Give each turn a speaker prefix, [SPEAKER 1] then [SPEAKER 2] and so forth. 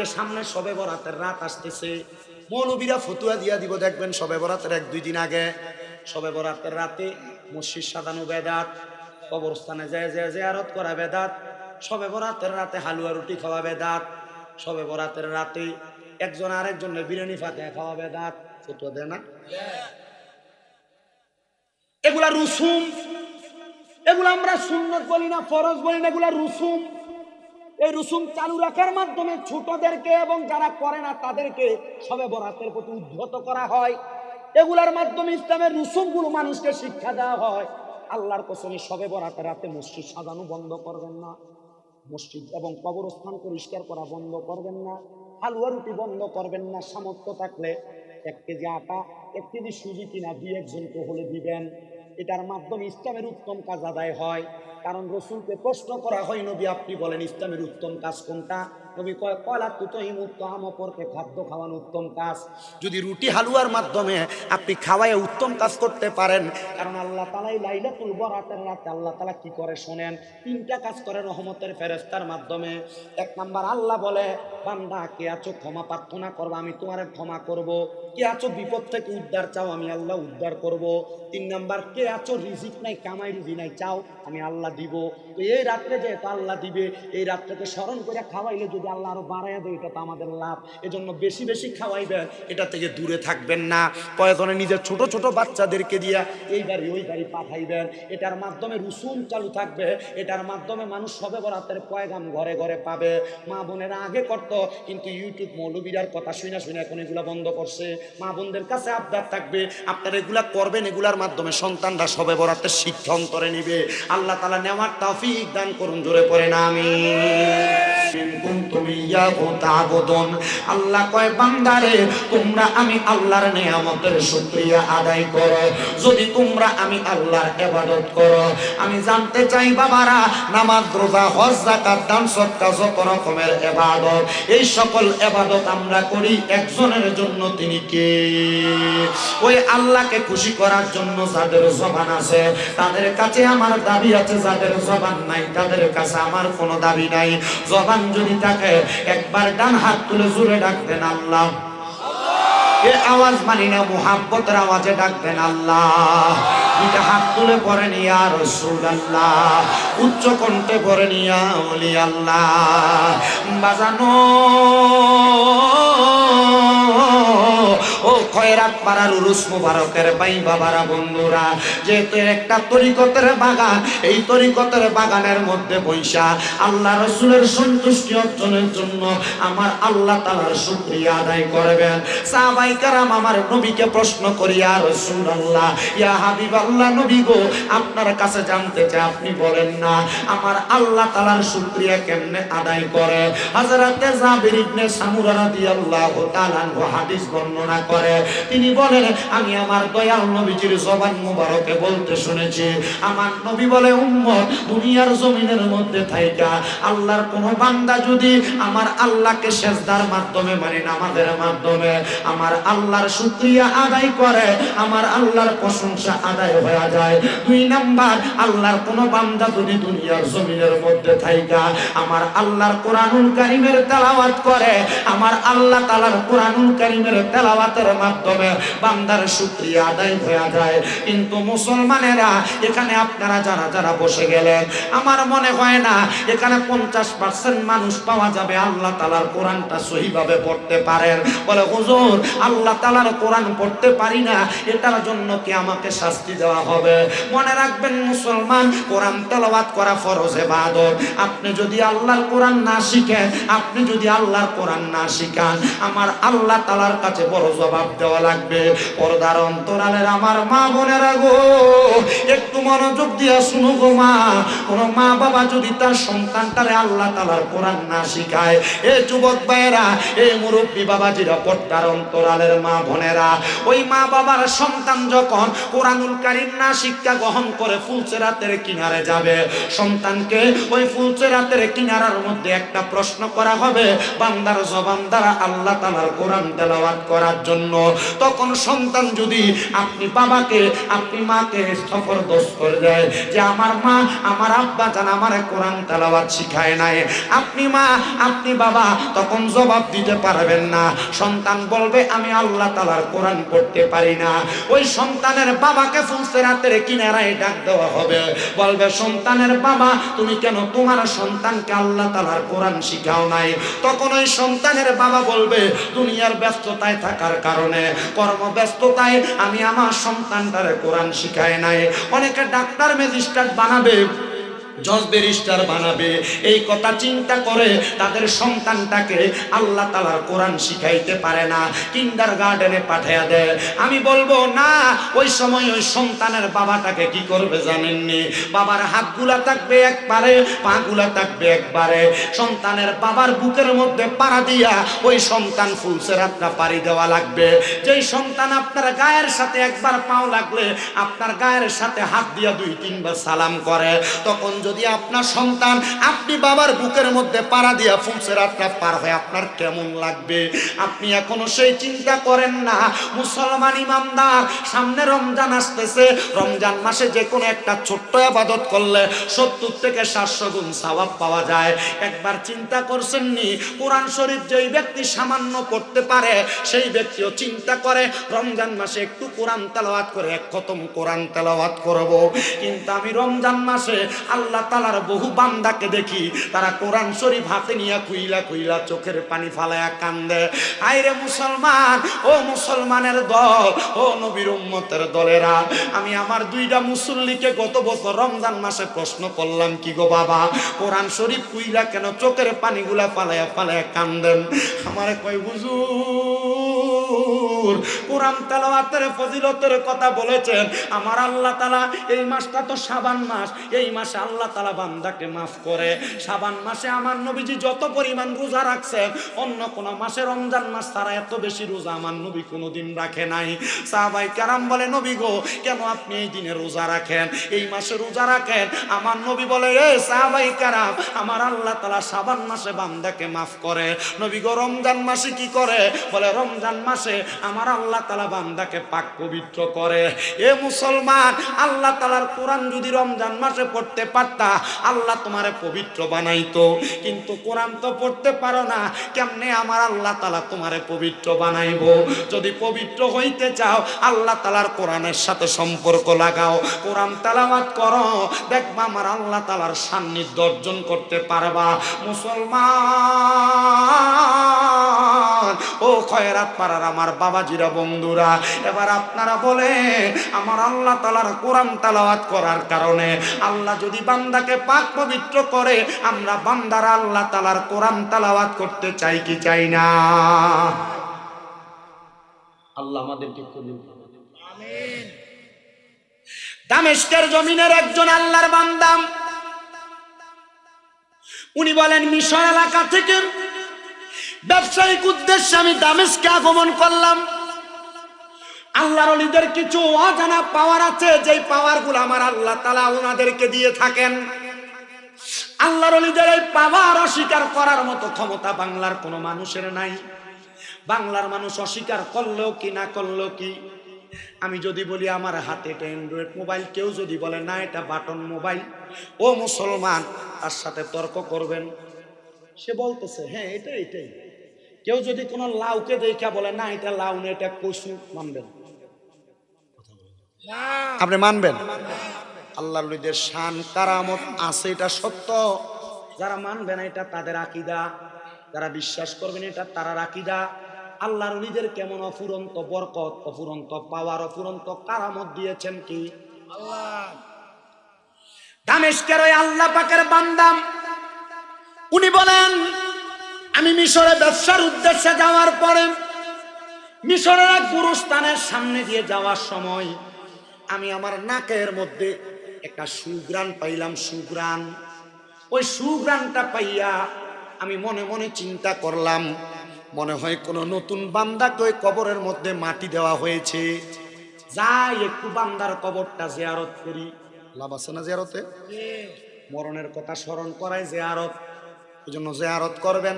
[SPEAKER 1] যে সামনে সবে বরাতের রাত আসতেছে, মৌলবীরা ফতুয়া দিয়া দিব, দেখবেন সবে বরাতের এক, দুই দিন আগে সবে বরাতের রাতে মসজিদ সাজানো বেদাত, কবরস্থানে যায় যে, জিয়ারত করা বেদাত, সবে বরাতের রাতে হালুয়া রুটি খাওয়া বেদাত, সবে বরাতের রাতে একজন আরেকজনের বিরিয়ানি ফাতে খাওয়া বেদাত, ফতুয়া দেয় না? এগুলা রুসুম, এগুলো আমরা সুন্নত বলি না, ফরজ বলি না, এগুলা রুসুম। এই রুসুম চালু রাখার মাধ্যমে ছোটদেরকে এবং যারা করে না তাদেরকে সবে বরাতের প্রতি উদ্ধত করা হয়। এগুলার মাধ্যমে ইসলামের রুসুমগুলো মানুষকে শিক্ষা দেওয়া হয়। আল্লাহর কসমে সবে বরাতের রাতে মসজিদ সাজানো বন্ধ করবেন না। মসজিদ এবং কবরস্থান পরিষ্কার করা বন্ধ করবেন না। হালুয়া রুটি বন্ধ করবেন না। সামর্থ্য থাকলে এক কেজি আটা, এক কেজি সুজি কিনা দুই একজনকে হলে দিবেন। এটার মাধ্যমে ইসলামের উত্তম কাজ আদায় হয়। কারণ রসুলকে প্রশ্ন করা হয়, নবী আপনি বলেন ইসলামের উত্তম কাজ কোনটা? নবী কয়, কয়লা তুতহিম উত্তম অপরকে খাদ্য খাওয়ানো উত্তম কাজ। যদি রুটি হালুয়ার মাধ্যমে আপনি খাওয়ায় উত্তম কাজ করতে পারেন, কারণ আল্লাহ তালাই লাইলাতুল বরাতের রাতে আল্লাহ তালা কি করে শোনেন? তিনটা কাজ করে রহমতের ফেরেস্তার মাধ্যমে। এক নাম্বার, আল্লাহ বলে, বান্দা, কে আছো ক্ষমা প্রার্থনা করব, আমি তোমার ক্ষমা করব। কে আছো বিপদ থেকে উদ্ধার চাও, আমি আল্লাহ উদ্ধার করব। তিন নাম্বার, কে আছো রিজিক নাই, কামাই রিজি নাই, চাও, আমি আল্লাহ দিব। তো এই রাত্রে যেহেতু আল্লাহ দিবে, এই রাত্রেকে স্মরণ করে খাওয়াইলে যদি আল্লাহ আরও বাড়াইয়া দেয়, এটা তো আমাদের লাভ। এজন্য বেশি বেশি খাওয়াইবেন, এটা থেকে দূরে থাকবেন না। কয়েকজনে নিজের ছোট ছোট বাচ্চাদেরকে দিয়া এই বাড়ি, ওই বাড়ি পাঠাইবেন। এটার মাধ্যমে রুসুম চালু থাকবে, এটার মাধ্যমে মানুষ সবে বরাতের পয়গাম ঘরে ঘরে পাবে। মা বোনেরা আগে করতো, কিন্তু ইউটিউব মৌলবীরার কথা শুনে শুনে এখন এগুলা বন্ধ করছে। মা বোনদের কাছে আবদার থাকবে, আপনারা এগুলা করবেন, এগুলার মাধ্যমে সন্তানরা সবে বরাতের শিক্ষা অন্তরে নিবে। আল্লাহ তালা নেওয়ার তৌফিক দান করুন জোরে পড়ে না আমি রকমের এই সকল ইবাদত আমরা করি একজনের জন্য, তিনি কে? ওই আল্লাহকে খুশি করার জন্য যাদের জবান আছে, তাদের কাছে আমার দাবি আছে, যাদের জবান নাই, তাদের কাছে আমার কোনো দাবি নাই। জবান যদি থাকে, একবার ডান হাত তুলে জুড়ে ডাকতেন আল্লাহ। আওয়াজ মানি না মোহাম্মতের আওয়াজে ডাকবেন আল্লাহ। হাত তুলে পরে নিয়া রসুল আল্লাহ উচ্চ কণ্ঠে পরে নিয়া অলি আল্লাহ বাজানো খয়রাত পাড়ার উরুস মুবারকের ভাই বাবারা, বন্ধুরা, যেহেতু একটা তরিকতের বাগান, এই তরিকতের বাগানের মধ্যে বৈশা আল্লাহ রসুলের সন্তুষ্টি অর্জনের জন্য আমার আল্লাহ তালার শুক্রিয়া আদায় করবেন। সাহাবাই কারাম আমার নবীকে প্রশ্ন করিয়া রসুল আল্লাহ ইয়া হাবিব আল্লাহ নবী গো, আপনার কাছে জানতে চাই, আপনি বলেন না, আমার আল্লাহ তালার শুক্রিয়া কেমনে আদায় করে? হাজরাতে জাবির ইবনে সামুরা রাদিয়াল্লাহু তাআলা হাদিস বর্ণনা করে তিনি বলেন, আমি আমার দয়াল নবীজির জবান মুবারকে বলতে শুনেছি। আমার নবী বলে, উম্মত, দুনিয়ার জমিনের মধ্যে থাইকা। আল্লাহর কোন বান্দা যদি আমার আল্লাহকে সেজদার মাধ্যমে মানে নামাজের মাধ্যমে আমার আল্লাহর শুকরিয়া আদায় করে, আমার আল্লাহর প্রশংসা আদায় হয়ে যায়। দুই নাম্বার, আল্লাহর কোন বান্দা যদি দুনিয়ার জমিনের মধ্যে থাইকা, আমার আল্লাহর কোরআনুল কারিমের তেলাওয়াত করে, আমার আল্লাহ তাআলার কোরআনুল কারিমের তেলাওয়াতের মাধ্যমে বান্দার শুকরিয়া আদায় হয়ে যায়। কিন্তু মুসলমানেরা, এখানে আপনারা যারা যারা বসে গেলেন, আমার মনে হয় না, এখানে পঞ্চাশ পার্সেন্ট মানুষ পাওয়া যাবে আল্লাহ তালার কোরআনটা সহিভাবে পড়তে পারেন। বলে, হুজুর, আল্লাহ তালার কোরআন পড়তে পারি না, এটার জন্য কি আমাকে শাস্তি দেওয়া হবে? মনে রাখবেন, মুসলমান, কোরআন তেলাওয়াত করা ফরজ এবাদত আপনি যদি আল্লাহর কোরআন না শিখেন, আপনি যদি আল্লাহর কোরআন না শিখান, আমার আল্লাহ তালার কাছে বড় জবাব দেওয়া লাগবে। পর্দার অন্তরালের আমার মা বোনেরা গো, একটু মনোযোগ দিয়া শুনো গো মা। কোন মা বাবা যদি তার সন্তানটারে আল্লাহ তালার কোরআন না শিখায়, এ যুবক ভাইয়েরা, এ মুরব্বী বাবাজিরা, পর্দার অন্তরালের মা বোনেরা, ওই মা বাবার সন্তান যখন কোরআনুল কারিম না শিক্ষা গ্রহণ করে ফুলচেরাতের কিনারে যাবে, সন্তানকে ওই ফুলচেরাতের কিনারার মধ্যে একটা প্রশ্ন করা হবে, বান্দার জবান দ্বারা আল্লাহ তালার কোরআন তেলাওয়াত করার জন্য। তখন সন্তান যদি আপনি বাবাকে, আপনি মাকে জবরদস্ত করে দেয় যে আমার মা, আমার আব্বা জান আমার কোরআন তেলাওয়াত শিখায় নাই। আপনি মা, আপনি বাবা তখন জবাব দিতে পারবেন না। সন্তান বলবে, আমি আল্লাহ তালার কোরআন পড়তে পারি না। ওই সন্তানের বাবাকে ফুলসে রাতের কিনারায় ডাক দেওয়া হবে। বলবে, সন্তানের বাবা, তুমি কেন তোমার সন্তানকে আল্লাহ তালার কোরআন শিখাও নাই? তখন ওই সন্তানের বাবা বলবে, দুনিয়ার ব্যস্ততায় থাকার কারণে কর্মব্যস্ততায় আমি আমার সন্তানটারে কোরআন শিখায় নাই। অনেকে ডাক্তার ম্যাজিস্ট্রেট বানাবে। জজ ব্যারিস্টার বানাবে। এই কথা চিন্তা করে তাদের সন্তানটাকে আল্লাহ তালার কোরআন শিখাইতে পারে না। কিন্ডার গার্ডেনে পাঠিয়ে দেয় আমি বলব, না, ওই সময় ওই সন্তানের বাবাটাকে কি করবে জানেননি? বাবার হাতগুলা থাকবে একবারে, পাগুলা থাকবে একবারে। সন্তানের বাবার বুকের মধ্যে পাড়া দিয়া ওই সন্তান ফুলসে রাতটা পাড়ি দেওয়া লাগবে। যেই সন্তান আপনার গায়ের সাথে একবার পাও লাগলে, আপনার গায়ের সাথে হাত দিয়া দুই তিনবার সালাম করে। তখন যদি আপনার সন্তান আপনি বাবার বুকের মধ্যে পাড়া দিয়া ফুলসে রাতটা পার হয় আপনার কেমন লাগবে? আপনি এখনও সেই চিন্তা করেন না। মুসলমান ইমানদার, সামনে রমজান আসতেছে। রমজান মাসে যে কোনো একটা ছোট্ট আবাদত করলে সত্তর থেকে সাতশো গুণ সওয়াব পাওয়া যায়। একবার চিন্তা করছেন নি কোরআন শরীফ যেই ব্যক্তি সামান্য পড়তে পারে, সেই ব্যক্তিও চিন্তা করে, রমজান মাসে একটু কোরআন তেলাওয়াত করে, এক খতম কোরআন তেলাওয়াত করব। কিন্তু আমি রমজান মাসে আল্লাহ তালার বহু বান্দাকে দেখি, তারা কোরআন শরীফ হাতে নিয়ে খুইলা খুইলা চোখের পানি ফালায়া কান্দে। আইরে মুসলমান, ও মুসলমানের দল, ও নবীর উম্মতের দলেরা, আমি আমার দুইটা মুসল্লিকে গত বছর রমজান মাসে প্রশ্ন করলাম, কি গো বাবা, কোরআন শরীফ কুইলা কেন চোখের পানিগুলা ফালায়া ফালায়া কান্দেন? আমারে কয় হুজুর, কোরআন তেলাওয়াতের ফজিলতের কথা বলেছেন। আমার আল্লাহ তালা এই মাসটা তো সাবান মাস। এই মাসে আল্লাহ তালা বান্দাকে মাফ করে। সাবান মাসে আমার নবীজি যত পরিমাণ রোজা রাখছেন, অন্য কোন মাসে রমজান মাস তারা এত বেশি রোজা আমার নবী কোনোদিন রাখে নাই। সাহাবাই কারাম বলে, নবী গো, কেন আপনি এই দিনে রোজা রাখেন? এই মাসে রোজা রাখেন? আমার নবী বলে, এ সাহাবাই কারাম, আমার আল্লাহ তালা সাবান মাসে বান্দাকে মাফ করে। নবী গো, রমজান মাসে কি করে? বলে, রমজান মাসে আমার আল্লাহ তালা বান্দাকে পাক পবিত্র করে। এ মুসলমান, আল্লাহ তালার কোরআন যদি রমজান মাসে পড়তে পারতা, আল্লাহ তোমারে পবিত্র বানাইতো। কিন্তু কোরআন তো পড়তে পারো না, কেমনে আমার আল্লাহ তালা তোমারে পবিত্র বানাইবো? যদি পবিত্র হইতে চাও, আল্লাহ তালার কোরআনের সাথে সম্পর্ক লাগাও। কোরআন তালাবাত করো, দেখবা আমার আল্লাহ তালার সান্নিধ্য অর্জন করতে পারবা। মুসলমান! ও খয়রাত পাড়ার আমার বাবাজিরা বন্ধুরা এবার আপনারা বলে আমার আল্লাহ তালার কোরআন তালাওয়াত করার কারণে আল্লাহ যদি বান্দাকে পাক পবিত্র করে আমরা বান্দারা আল্লাহ তালার কোরআন তালাওয়াত করতে চাই কি চাই না আল্লাহ আমাদেরকে কবুল করুন। দামেস্কের জমিনের একজন আল্লাহর বান্দাম উনি বলেন মিশর এলাকা থেকে ব্যবসায়িক উদ্দেশ্যে আমি দামেস্কে আগমন করলাম। আল্লাহর অলিদের কিছু অজানা পাওয়ার আছে, যেই পাওয়ারগুলো আমার আল্লাহ তালা ওনাদেরকে দিয়ে থাকেন। আল্লাহর অলিদের এই পাওয়ার অস্বীকার করার মতো ক্ষমতা বাংলার কোনো মানুষের নাই। বাংলার মানুষ অস্বীকার করলেও কি, না করলেও কি? আমি যদি বলি আমার হাতে এটা অ্যান্ড্রয়েড মোবাইল কেউ যদি বলে, না, এটা বাটন মোবাইল ও মুসলমান, তার সাথে তর্ক করবেন। সে বলতেছে হ্যাঁ এটা এটাই। কেউ যদি কোনো লাউকে দেখা বলে না এটা লাউ না এটা কচু মানবেন। আপনি মানবেন? আল্লাহর ওলিদের শান কারামত আছে এটা সত্য। যারা মানবে না এটা তাদের আকিদা। যারা বিশ্বাস করবেন এটা তারা আকিদা। আল্লাহর ওলিদের কেমন অফুরন্ত বরকত অফুরন্ত পাওয়ার অফুরন্ত কারামত দিয়েছেন কি? দামেশকের ওই আল্লাহ পাকের বান্দাম উনি বলেন আমি মিশরে ব্যবসার উদ্দেশ্যে যাওয়ার পরে মিশরের এক গুরুস্থানের সামনে দিয়ে যাওয়ার সময় আমি আমার নাকের মধ্যে একটা সুগ্রাণ পাইলাম সুগ্রাণ ওই সুগ্রাণটা পাইয়া আমি মনে মনে চিন্তা করলাম মনে হয় কোনো নতুন বান্দাকে ওই কবরের মধ্যে মাটি দেওয়া হয়েছে। যাই একটু বান্দার কবরটা জেয়ারত করি। লাভ আছে না জিয়ারতে? মরণের কথা স্মরণ করায় জিয়ারত। ওই জন্য জেয়ারত করবেন।